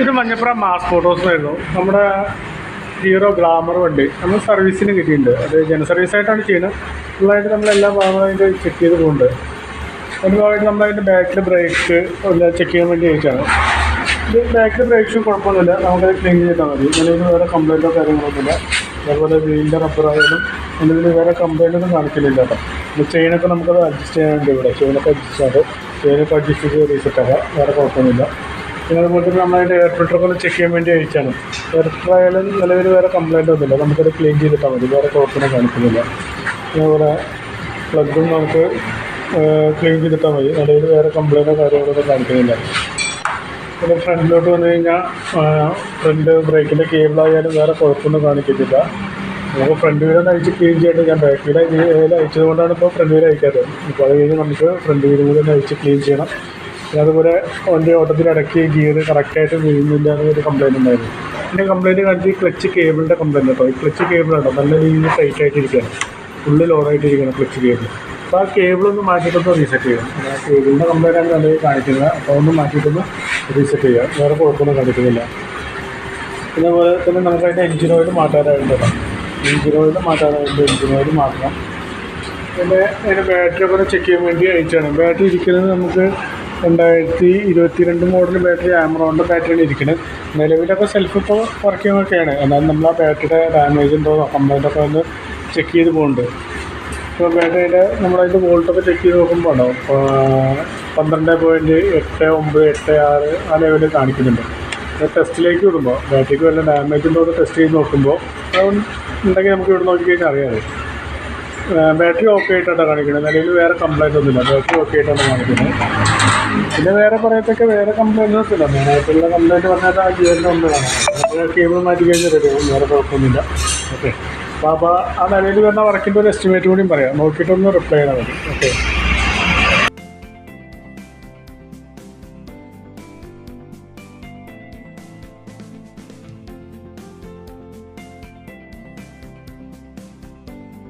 ഇത് Manjappura mass photos ആയിരുന്നു. നമ്മുടെ ഹീറോ ഗ്ലാമർ വണ്ടി. നമ്മൾ സർവീസിന് കിട്ടിയിട്ടുണ്ട്. അത് ജന സർവീസ് ആയിട്ടാണ് ചെയ്യുന്നത്. ഫുള്ളായിട്ട് നമ്മൾ എല്ലാ ഭാഗങ്ങളും അതിന്റെ ചെക്ക് ചെയ്ത് പോകുന്നുണ്ട്. ഒരു ഭാഗമായിട്ട് നമ്മൾ അതിന്റെ ബാക്കിൽ ബ്രേക്ക് എല്ലാം ചെക്ക് ചെയ്യാൻ വേണ്ടി ചോദിച്ചാണ് ഇത് ബാക്കിൽ ബ്രേക്സും കുഴപ്പമൊന്നുമില്ല. നമുക്കത് ക്ലീൻ ചെയ്താൽ മതി. നിലവിൽ വേറെ കംപ്ലൈന്റോ കാര്യങ്ങളൊന്നുമില്ല അതേപോലെ വീലിന്റെ റബ്ബറായാലും എന്തെങ്കിലും വേറെ കംപ്ലൈന്റൊന്നും കാണിക്കലില്ല കേട്ടോ. ചെയിനൊക്കെ നമുക്കത് അഡ്ജസ്റ്റ് ചെയ്യാനുണ്ട് ഇവിടെ. ചെയിനൊക്കെ അഡ്ജസ്റ്റ് ആയിട്ട് ചെയിനൊക്കെ അഡ്ജസ്റ്റ് ചെയ്ത് റീസെറ്റ് ആക്കാം. വേറെ കുഴപ്പമൊന്നുമില്ല. പിന്നെ അതുപോലെ തന്നെ നമ്മളതിന്റെ എയർ ഫിൽറ്ററൊക്കെ ഒന്ന് ചെക്ക് ചെയ്യാൻ വേണ്ടി അയച്ചാണ് എയർ ഫിൽറ്റർ ആയാലും നിലവിൽ വേറെ കംപ്ലൈന്റ് ഒന്നുമില്ല. നമുക്കത് ക്ലീൻ ചെയ്തിട്ടാൽ മതി. വേറെ കുഴപ്പമൊന്നും കാണിക്കുന്നില്ല. അതുപോലെ പ്ലഗും നമുക്ക് ക്ലീൻ ചെയ്തിട്ടാൽ മതി. നിലവിൽ വേറെ കംപ്ലൈന്റോ കാര്യങ്ങളൊന്നും കാണിക്കുന്നില്ല. പിന്നെ ഫ്രണ്ടിലോട്ട് വന്നു കഴിഞ്ഞാൽ ഫ്രണ്ട് ബ്രേക്കിന്റെ കേബിളായാലും വേറെ കുഴപ്പമൊന്നും കാണിക്കത്തില്ല. നമുക്ക് ഫ്രണ്ട് വീലൊന്നും അയച്ച് ക്ലീൻ ചെയ്തിട്ട് ഞാൻ ബാക്ക് വീൽ അയച്ചത് കൊണ്ടാണ് ഇപ്പോൾ ഫ്രണ്ട് വീൽ ഇപ്പോൾ അത് കഴിഞ്ഞ് നമുക്ക് ഫ്രണ്ട് വീലും കൂടെ ഒന്ന് അയച്ച് ക്ലീൻ ചെയ്യണം. പിന്നെ അതുപോലെ ഓട്ടത്തിൽ ഓട്ടത്തിലിടയ്ക്ക് ഗിയർ കറക്റ്റായിട്ട് വീഴുന്നില്ല എന്നൊരു കംപ്ലയിന്റ് ഉണ്ടായിരുന്നു. പിന്നെ കംപ്ലയിന്റ് കാണിച്ച് ക്ലച്ച് കേബിളിന്റെ കംപ്ലയിന്റ് കേട്ടോ ഈ ക്ലച്ച് കേബിളുണ്ടോ നല്ല രീതിയിൽ ടൈറ്റ് ആയിട്ടിരിക്കുകയാണ്. ഫുള്ള് ലോഡായിട്ടിരിക്കുകയാണ് ക്ലച്ച് കേബിൾ അപ്പോൾ ആ കേബിളൊന്ന് മാറ്റിയിട്ടൊന്ന് റീസെറ്റ് ചെയ്യാം. ആ കേബിളിന്റെ കംപ്ലയിന്റ് ആണ് നല്ലത് കാണിക്കുന്നത് അപ്പോൾ ഒന്ന് മാറ്റിയിട്ടൊന്ന് റീസെറ്റ് ചെയ്യുക വേറെ കുഴപ്പമൊന്നും കാണിക്കുന്നില്ല. അതുപോലെ തന്നെ നമുക്ക് അതിന്റെ എഞ്ചിൻ ഓയിൽ മാറ്റാനായിട്ട് എഞ്ചിൻ ഓയിൽ മാറ്റാനായിട്ട് എഞ്ചിൻ ഓയിൽ മാറ്റണം. പിന്നെ അതിന്റെ ബാറ്ററി ഒക്കെ ചെക്ക് ചെയ്യാൻ വേണ്ടി അയച്ചാണ് ബാറ്ററി ഇരിക്കുന്നത് നമുക്ക് രണ്ടായിരത്തി ഇരുപത്തി രണ്ട് മോഡൽ ബാറ്ററി ആമറോണിന്റെ ബാറ്ററിയാണ് ഇരിക്കുന്നത് നിലവിലൊക്കെ സെൽഫ് ഇപ്പോൾ വർക്ക് ഒക്കെയാണ് എന്നാലും നമ്മൾ ആ ബാറ്ററിയുടെ ഡാമേജ് ഉണ്ടോ കംപ്ലൈന്റ് ഒക്കെ ഒന്ന് ചെക്ക് ചെയ്ത് പോകുന്നുണ്ട് ഇപ്പോൾ ബാറ്ററിയുടെ നമ്മളതിന്റെ വോൾട്ടൊക്കെ ചെക്ക് ചെയ്ത് നോക്കുമ്പോൾ ഉണ്ടാവും പന്ത്രണ്ട് പോയിന്റ് എട്ട് ഒമ്പത് എട്ട് ആറ് ആ ലെവലിൽ കാണിക്കുന്നുണ്ട്. ടെസ്റ്റിലേക്ക് വിടുമ്പോൾ ബാറ്ററിക്ക് വല്ല ഡാമേജ് ഉണ്ടോ എന്ന് ടെസ്റ്റ് ചെയ്ത് നോക്കുമ്പോൾ ഉണ്ടെങ്കിൽ നമുക്ക് ഇവിടെ നോക്കിക്കഴിഞ്ഞാൽ അറിയാതെ ബാറ്ററി ഓക്കെ ആയിട്ടാണ് കാണിക്കുന്നത് നിലവിൽ വേറെ കംപ്ലൈന്റ് ഒന്നുമില്ല. ബാറ്ററി ഓക്കെ ആയിട്ടാണ് കാണിക്കുന്നത്. പിന്നെ വേറെ പറയത്തൊക്കെ വേറെ കംപ്ലൈന്റ് ഒന്നുമില്ല. മെയിനായിട്ടുള്ള കംപ്ലൈന്റ് പറഞ്ഞാൽ ആ ഗിയറിന്റെ ഒന്നാണ് കേബിൾ മാറ്റി കഴിഞ്ഞാൽ റെഡി വേറെ കുഴപ്പമൊന്നുമില്ല. ഓക്കെ അപ്പോൾ അപ്പോൾ ആ നിലയിൽ വരുന്ന വർക്കിന്റെ ഒരു എസ്റ്റിമേറ്റ് കൂടിയും പറയാം. നോക്കിയിട്ടൊന്ന് റിപ്ലൈ ചെയ്താൽ മതി. ഓക്കെ